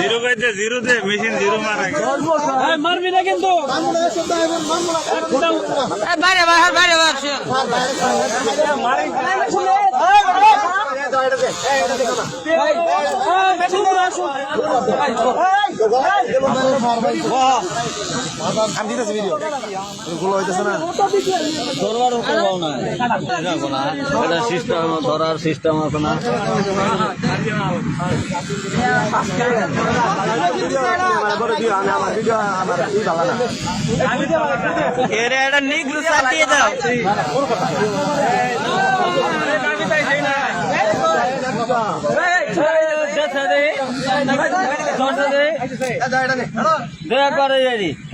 Zero কইতে zero দে machine zero মারা মারবি না কিন্তু। বাইরে বাইরে বাইরে বাইরে। আমি দিতেছি ভিডিও গুলো হইতেছে না ধরবার এটা সিস্টেম ধরার সিস্টেম আছে না আমার ই ভালো না এরে এটা নিগ্রু সাটিয়ে দাও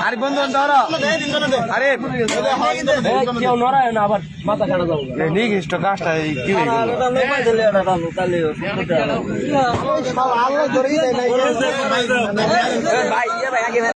আরে বন্ধু ধরো। আরে কেউ নড়ায় না আবার মাথা খাড়া যাব নিক কাজটা কি ভাই ভাই আগে